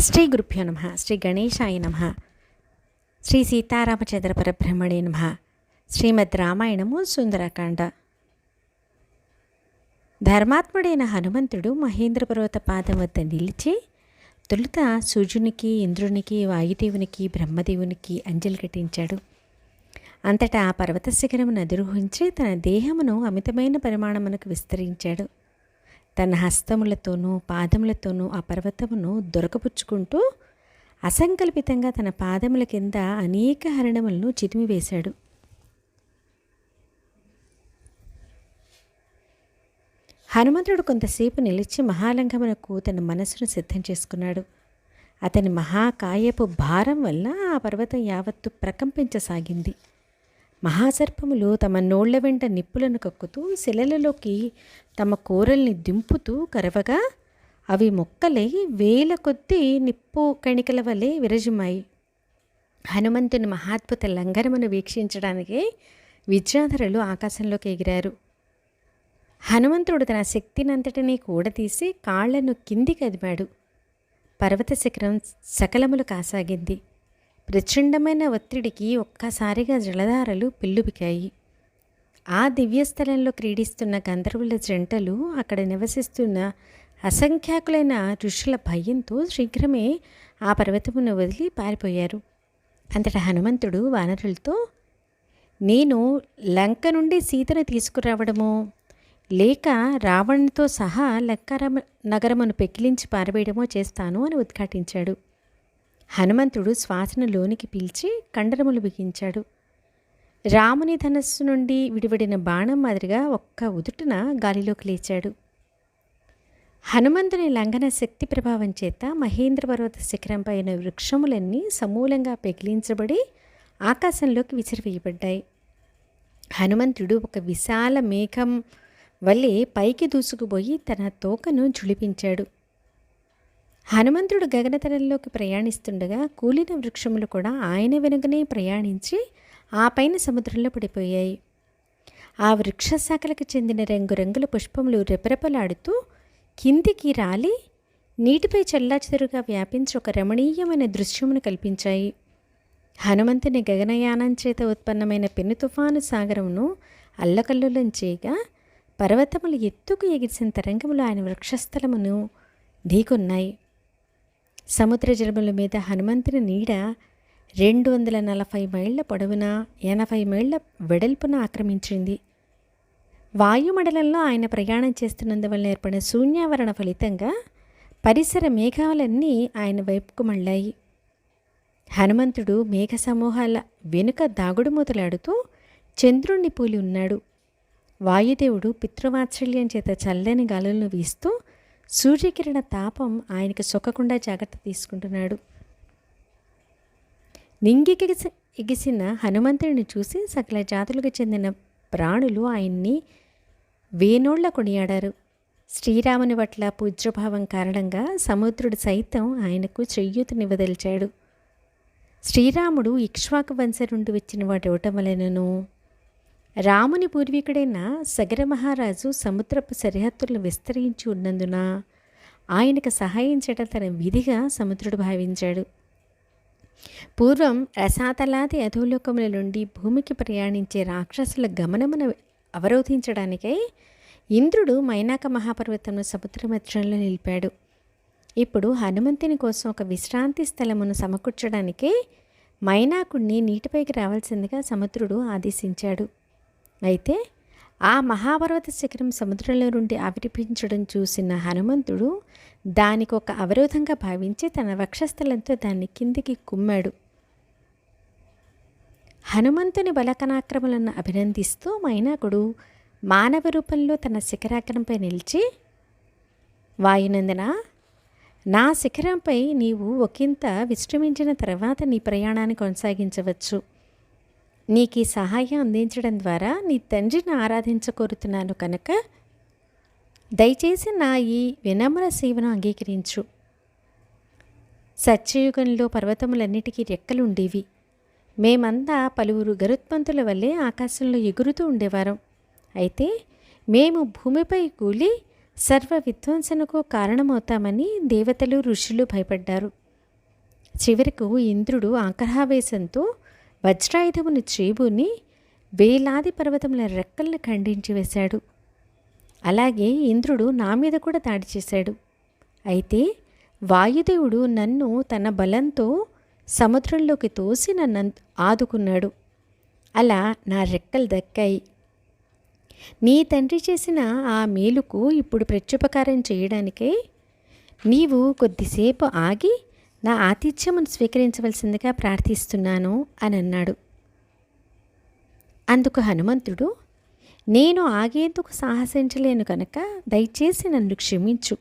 శ్రీ గురుభ్యో నమ శ్రీ గణేశాయ నమ శ్రీ సీతారామచంద్ర పరబ్రహ్మణే నమ శ్రీమద్ రామాయణము సుందరకాండ. ధర్మాత్ముడైన హనుమంతుడు మహేంద్ర పర్వత పాదం వద్ద నిలిచి తొలుత సూర్యునికి ఇంద్రునికి వాయుదేవునికి బ్రహ్మదేవునికి అంజలి కట్టించాడు అంతటా ఆ పర్వత శిఖరమును అధిరోహించి తన దేహమును అమితమైన పరిమాణమునకు విస్తరించాడు. తన హస్తములతోనూ పాదములతోనూ ఆ పర్వతమును దొరకపుచ్చుకుంటూ అసంకల్పితంగా తన పాదముల కింద అనేక హరణములను చితిమివేశాడు. హనుమంతుడు కొంతసేపు నిలిచి మహాలంఘమునకు తన మనసును సిద్ధం చేసుకున్నాడు. అతని మహాకాయపు భారం వల్ల ఆ పర్వతం యావత్తు ప్రకంపించసాగింది. మహాసర్పములు తమ నోళ్ళ వెంట నిప్పులను కక్కుతూ శిలలలోకి తమ కూరల్ని దింపుతూ కరవగా అవి మొక్కలై వేల కొద్దీ నిప్పు కణికల వలె విరజిమ్మాయి హనుమంతుని మహాద్భుత లంఘనమును వీక్షించడానికి విద్యాధరులు ఆకాశంలోకి ఎగిరారు. హనుమంతుడు తన శక్తినంతటినీ కూడతీసి కాళ్ళను కిందికి అదిమాడు. పర్వత శిఖరం సకలములు కాసాగింది. ప్రచండమైన ఒత్తిడికి ఒక్కసారిగా జలధారలు పిల్లుబికాయి. ఆ దివ్యస్థలంలో క్రీడిస్తున్న గంధర్వుల జంటలు అక్కడ నివసిస్తున్న అసంఖ్యాకులైన ఋషుల భయంతో శీఘ్రమే ఆ పర్వతమును వదిలి పారిపోయారు. అంతటా హనుమంతుడు వానరులతో నేను లంక నుండి సీతను తీసుకురావడమో లేక రావణ్తో సహా లంకారమ నగరమును పెకిలించి పారవేయడమో చేస్తాను అని ఉద్ఘాటించాడు. హనుమంతుడు శ్వాసను లోనికి పీల్చి కండరములు బిగించాడు. రాముని ధనస్సు నుండి విడివడిన బాణం మాదిరిగా ఒక్క ఉదుటున గాలిలోకి లేచాడు. హనుమంతుని లంఘన శక్తి ప్రభావం చేత మహేంద్ర పర్వత శిఖరంపై ఉన్న వృక్షములన్నీ సమూలంగా పెగిలించబడి ఆకాశంలోకి విసిరివేయబడ్డాయి. హనుమంతుడు ఒక విశాల మేఘం వల్లే పైకి దూసుకుపోయి తన తోకను ఝుళిపించాడు హనుమంతుడు గగనతలంలోకి ప్రయాణిస్తుండగా కూలిన వృక్షములు కూడా ఆయన వెనుకనే ప్రయాణించి ఆ పైన సముద్రంలో పడిపోయాయి. ఆ వృక్ష శాఖలకు చెందిన రంగురంగుల పుష్పములు రెపరెపలాడుతూ కిందికి రాలి నీటిపై చెల్లాచెదురుగా వ్యాపించి ఒక రమణీయమైన దృశ్యమును కల్పించాయి. హనుమంతుని గగనయానం చేత ఉత్పన్నమైన పెను తుఫాను సాగరమును అల్లకల్లోలం చేయగా పర్వతములు ఎత్తుకు ఎగిసిన తరంగములు ఆయన వృక్షస్థలమును ఢీకొన్నాయి. సముద్ర జలముల మీద హనుమంతుని నీడ రెండు వందల నలభై మైళ్ళ పొడవున ఎనభై మైళ్ళ వెడల్పున ఆక్రమించింది. వాయుమండలంలో ఆయన ప్రయాణం చేస్తున్నందువల్ల ఏర్పడిన శూన్యావరణ ఫలితంగా పరిసర మేఘాలన్నీ ఆయన వైపుకు మళ్ళాయి. హనుమంతుడు మేఘ సమూహాల వెనుక దాగుడుమూతలాడుతూ చంద్రుణ్ణి పూలి ఉన్నాడు. వాయుదేవుడు పితృవాత్సల్యం చేత చల్లని గాలులను వీస్తూ సూర్యకిరణ తాపం ఆయనకు సొక్కకుండా జాగ్రత్త తీసుకుంటున్నాడు. నింగికి ఎగిసిన హనుమంతుడిని చూసి సకల జాతులకు చెందిన ప్రాణులు ఆయన్ని వేణోళ్ళ కొనియాడారు. శ్రీరాముని పట్ల పూజ్యభావం కారణంగా సముద్రుడు సైతం ఆయనకు చెయ్యూతునివ్వదలిచాడు శ్రీరాముడు ఇక్ష్వాకు వంశ నుండి వచ్చిన వాటి ఇవ్వటం వలనను రాముని పూర్వీకుడైన సగర మహారాజు సముద్రపు సరిహద్దులను విస్తరించి ఉన్నందున ఆయనకు సహాయం చేయడం తన విధిగా సముద్రుడు భావించాడు. పూర్వం రసాతలాది అధోలోకముల నుండి భూమికి ప్రయాణించే రాక్షసుల గమనమును అవరోధించడానికై ఇంద్రుడు మైనాక మహాపర్వతంను సముద్ర మధ్యంలో నిలిపాడు. ఇప్పుడు హనుమంతుని కోసం ఒక విశ్రాంతి స్థలమును సమకూర్చడానికే మైనాకుణ్ణి నీటిపైకి రావాల్సిందిగా సముద్రుడు ఆదేశించాడు. అయితే ఆ మహాపర్వత శిఖరం సముద్రంలో నుండి ఆవిరిపించడం చూసిన హనుమంతుడు దానికి ఒక అవరోధంగా భావించి తన వక్షస్థలంతో దాన్ని కిందికి కుమ్మాడు. హనుమంతుని బలకనాక్రమలను అభినందిస్తూ మైనాకుడు మానవ రూపంలో తన శిఖరాగ్రంపై నిలిచి వాయునందన నా శిఖరంపై నీవు ఒకంత విశ్రమించిన తర్వాత నీ ప్రయాణాన్ని కొనసాగించవచ్చు. నీకు ఈ సహాయం అందించడం ద్వారా నీ తండ్రిని ఆరాధించకోరుతున్నాను కనుక దయచేసి నా ఈ వినమ్ర సేవను అంగీకరించు. సత్యయుగంలో పర్వతములన్నిటికీ రెక్కలుండేవి. మేమంతా పలువురు గరుత్మంతుల వల్లే ఆకాశంలో ఎగురుతూ ఉండేవారం. అయితే మేము భూమిపై కూలి సర్వ విధ్వంసనకు కారణమవుతామని దేవతలు ఋషులు భయపడ్డారు. చివరకు ఇంద్రుడు ఆగ్రహావేశంతో వజ్రాయుధముని చేబుని వేలాది పర్వతముల రెక్కల్ని ఖండించి వేశాడు. అలాగే ఇంద్రుడు నా మీద కూడా దాడి చేశాడు. అయితే వాయుదేవుడు నన్ను తన బలంతో సముద్రంలోకి తోసి నన్ను ఆదుకున్నాడు. అలా నా రెక్కలు దక్కాయి. నీ తండ్రి చేసిన ఆ మేలుకు ఇప్పుడు ప్రత్యుపకారం చేయడానికై నీవు కొద్దిసేపు ఆగి నా ఆతిథ్యమును స్వీకరించవలసిందిగా ప్రార్థిస్తున్నాను అని అన్నాడు. అందుకు హనుమంతుడు నేను ఆగేందుకు సాహసించలేను కనుక దయచేసి నన్ను క్షమించు.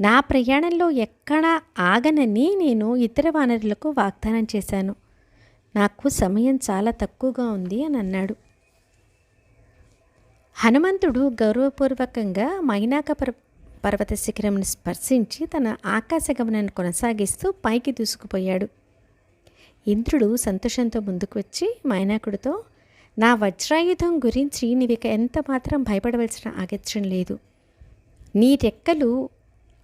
నా ప్రయాణంలో ఎక్కడా ఆగనని నేను ఇతర వానరులకు వాగ్దానం చేశాను. నాకు సమయం చాలా తక్కువగా ఉంది అని అన్నాడు. హనుమంతుడు గౌరవపూర్వకంగా మైనాక పర్వత శిఖరంని స్పర్శించి తన ఆకాశగమనాన్ని కొనసాగిస్తూ పైకి దూసుకుపోయాడు. ఇంద్రుడు సంతోషంతో ముందుకు వచ్చి మైనాకుడితో నా వజ్రాయుధం గురించి నీవిక ఎంత మాత్రం భయపడవలసిన ఆగత్యం లేదు. నీ రెక్కలు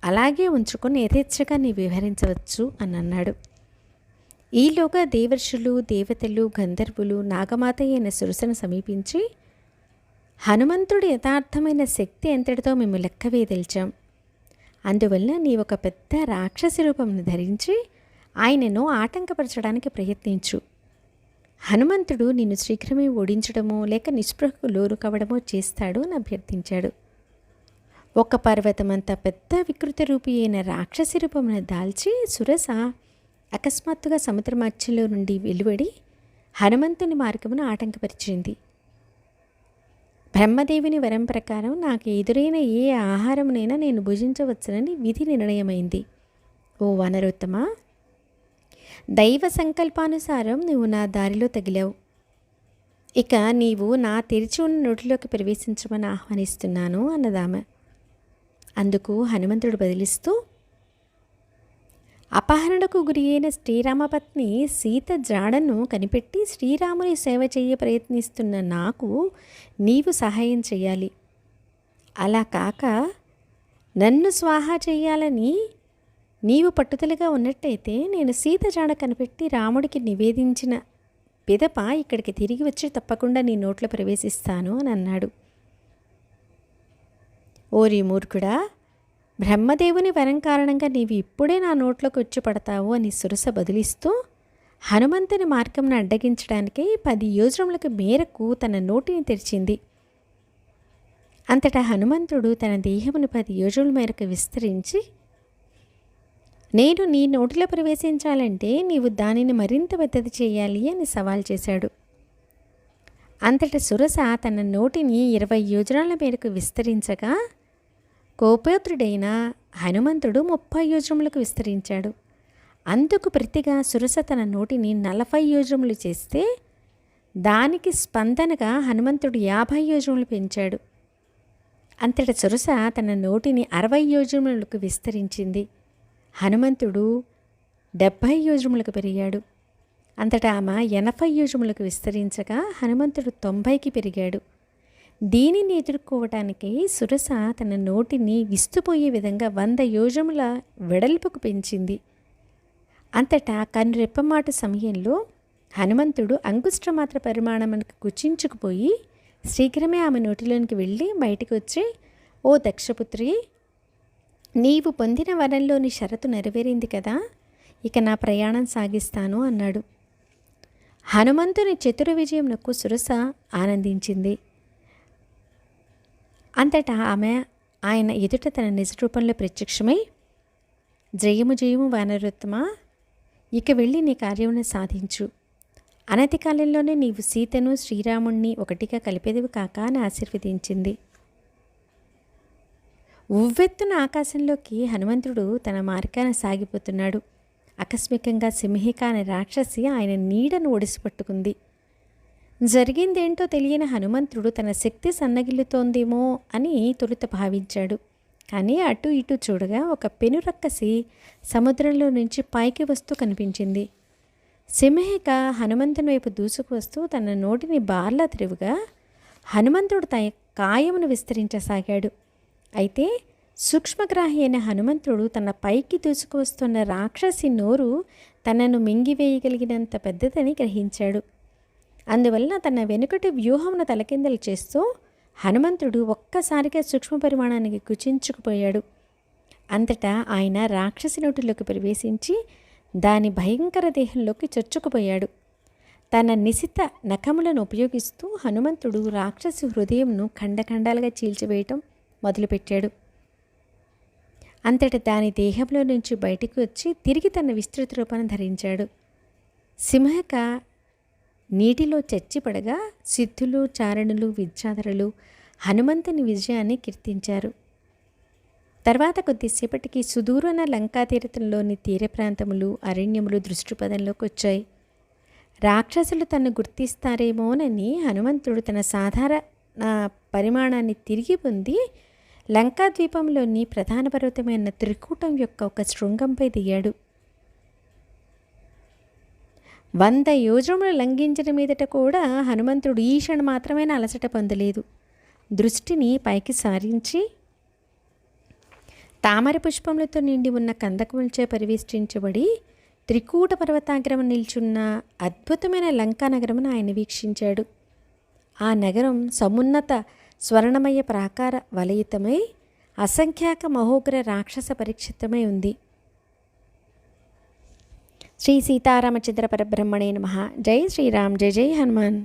అలాగే ఉంచుకొని యథేచ్ఛగా నీ వివరించవచ్చు అని అన్నాడు. ఈలోగా దేవర్షులు దేవతలు గంధర్వులు నాగమాత అయిన సురసను సమీపించి హనుమంతుడి యథార్థమైన శక్తి ఎంతటితో మేము లెక్క వేదిల్చాం అందువల్ల నీ ఒక పెద్ద రాక్షసి రూపంను ధరించి ఆయనను ఆటంకపరచడానికి ప్రయత్నించు. హనుమంతుడు నిన్ను శీఘ్రమే ఓడించడమో లేక నిస్పృహకు లోరు కావడమో చేస్తాడు అని అభ్యర్థించాడు. ఒక పర్వతమంత పెద్ద వికృత రూపి అయిన రాక్షసి రూపమును దాల్చి సురస అకస్మాత్తుగా సముద్ర మధ్యలో నుండి వెలువడి హనుమంతుని మార్గమును ఆటంకపరిచింది. బ్రహ్మదేవుని వరం ప్రకారం నాకు ఎదురైన ఏ ఆహారమునైనా నేను భుజించవచ్చునని విధి నిర్ణయమైంది. ఓ వనరుత్తమ? దైవ సంకల్పానుసారం నువ్వు నా దారిలో తగిలావు. ఇక నీవు నా తెరిచి ఉన్న నోటిలోకి ప్రవేశించమని ఆహ్వానిస్తున్నాను అన్నదామె. అందుకు హనుమంతుడు బదిలిస్తూ అపహరణకు గురి అయిన శ్రీరామపత్ని సీత జాడను కనిపెట్టి శ్రీరాముని సేవ చేయ ప్రయత్నిస్తున్న నాకు నీవు సహాయం చేయాలి అలా కాక నన్ను స్వాహా చేయాలని నీవు పట్టుదలగా ఉన్నట్టయితే నేను సీత జాడ కనిపెట్టి రాముడికి నివేదించిన పిదప ఇక్కడికి తిరిగి వచ్చి తప్పకుండా నీ నోట్లో ప్రవేశిస్తాను అని అన్నాడు. ఓరి మూర్ఖుడా బ్రహ్మదేవుని వరం కారణంగా నీవు ఇప్పుడే నా నోట్లోకి వచ్చి పడతావు అని సురస బదిలిస్తూ హనుమంతుని మార్గంను అడ్డగించడానికి పది యోజనములకు మేరకు తన నోటిని తెరిచింది. అంతటా హనుమంతుడు తన దేహమును పది యోజనల మేరకు విస్తరించి నేను నీ నోటిలో ప్రవేశించాలంటే నీవు దానిని మరింత పెద్దది చేయాలి అని సవాల్ చేశాడు. అంతట సురస తన నోటిని ఇరవై యోజనాల మేరకు విస్తరించగా కోపయోత్రుడైన హనుమంతుడు ముప్పై యోజనములకు విస్తరించాడు. అందుకు ప్రతిగా సురస తన నోటిని నలభై యోజములు చేస్తే దానికి స్పందనగా హనుమంతుడు యాభై యోజములు పెంచాడు. అంతట సురస తన నోటిని అరవై యోజములకు విస్తరించింది. హనుమంతుడు డెబ్భై యోజములకు పెరిగాడు. అంతటా ఆమె ఎనభై యోజములకు విస్తరించగా హనుమంతుడు తొంభైకి పెరిగాడు. దీనిని ఎదుర్కోవటానికి సురస తన నోటిని విస్తుపోయే విధంగా వంద యోజముల వెడల్పుకు పెంచింది. అంతటా కనురెప్పమాట సమయంలో హనుమంతుడు అంగుష్ట్రమాత్ర పరిమాణమునకు కుచించుకుపోయి శీఘ్రమే ఆమె నోటిలోనికి వెళ్ళి బయటికి వచ్చి ఓ దక్షపుత్రి నీవు పొందిన వరంలోని షరతు నెరవేరింది కదా ఇక నా ప్రయాణం సాగిస్తాను అన్నాడు. హనుమంతుని చతుర విజయంనకు సురస ఆనందించింది. అంతటా ఆమె ఆయన ఎదుట తన నిజ రూపంలో ప్రత్యక్షమై జయము జయము వానరోత్తమ ఇక వెళ్ళి నీ కార్యమును సాధించు. అనతి కాలంలోనే నీవు సీతను శ్రీరాముణ్ణి ఒకటిగా కలిపేదివి కాక అని ఆశీర్వదించింది. ఉవ్వెత్తున ఆకాశంలోకి హనుమంతుడు తన మార్గాన సాగిపోతున్నాడు. ఆకస్మికంగా సింహిక అనే రాక్షసి ఆయన నీడను ఒడిసిపట్టుకుంది. జరిగిందేంటో తెలియని హనుమంతుడు తన శక్తి సన్నగిల్లుతోందేమో అని తొలుత భావించాడు. కానీ అటు ఇటు చూడగా ఒక పెనురక్కసి సముద్రంలో నుంచి పైకి వస్తూ కనిపించింది. సింహిక హనుమంతుని వైపు దూసుకు వస్తూ తన నోటిని బార్లా తిరుగుగా హనుమంతుడు తన కాయమును విస్తరించసాగాడు. అయితే సూక్ష్మగ్రాహి అయిన హనుమంతుడు తన పైకి దూసుకువస్తున్న రాక్షసి నోరు తనను మింగివేయగలిగినంత పెద్దదని గ్రహించాడు. అందువల్ల తన వెనుకటి వ్యూహమును తలకిందలు చేస్తూ హనుమంతుడు ఒక్కసారిగా సూక్ష్మ పరిమాణానికి కుచించుకుపోయాడు. అంతటా ఆయన రాక్షసి నోటిలోకి ప్రవేశించి దాని భయంకర దేహంలోకి చొచ్చుకుపోయాడు. తన నిశిత నఖములను ఉపయోగిస్తూ హనుమంతుడు రాక్షసి హృదయంను ఖండఖండాలుగా చీల్చివేయటం మొదలుపెట్టాడు. అంతట దాని దేహంలో నుంచి బయటికి వచ్చి తిరిగి తన విస్తృత రూపాన్ని ధరించాడు. సింహక నీటిలో చచ్చిపడగా సిద్ధులు చారణులు విద్యాధరులు హనుమంతుని విజయాన్ని కీర్తించారు. తర్వాత కొద్దిసేపటికి సుదూరన లంకా తీరతంలోని తీర ప్రాంతములు అరణ్యములు దృష్టిపదంలోకి వచ్చాయి. రాక్షసులు తను గుర్తిస్తారేమోనని హనుమంతుడు తన సాధారణ పరిమాణాన్ని తిరిగి పొంది లంకా ద్వీపంలోని ప్రధాన పర్వతమైన త్రికూటం యొక్క ఒక శృంగంపై దిగాడు. వంద యోజనములు లంఘించిన మీదట కూడా హనుమంతుడు ఈషణ మాత్రమైన అలసట పొందలేదు. దృష్టిని పైకి సారించి తామర పుష్పములతో నిండి ఉన్న కందకములచే పరివేష్టించబడి త్రికూట పర్వతాగ్రమ నిల్చున్న అద్భుతమైన లంకా నగరమును ఆయన వీక్షించాడు. ఆ నగరం సమున్నత స్వర్ణమయ ప్రాకార వలయితమై అసంఖ్యాక మహోగ్ర రాక్షస పరిక్షితమై ఉంది. శ్రీ సీతారామచంద్ర పరబ్రహ్మణే నమ. జై శ్రీరామ్ జై జై హనుమాన్.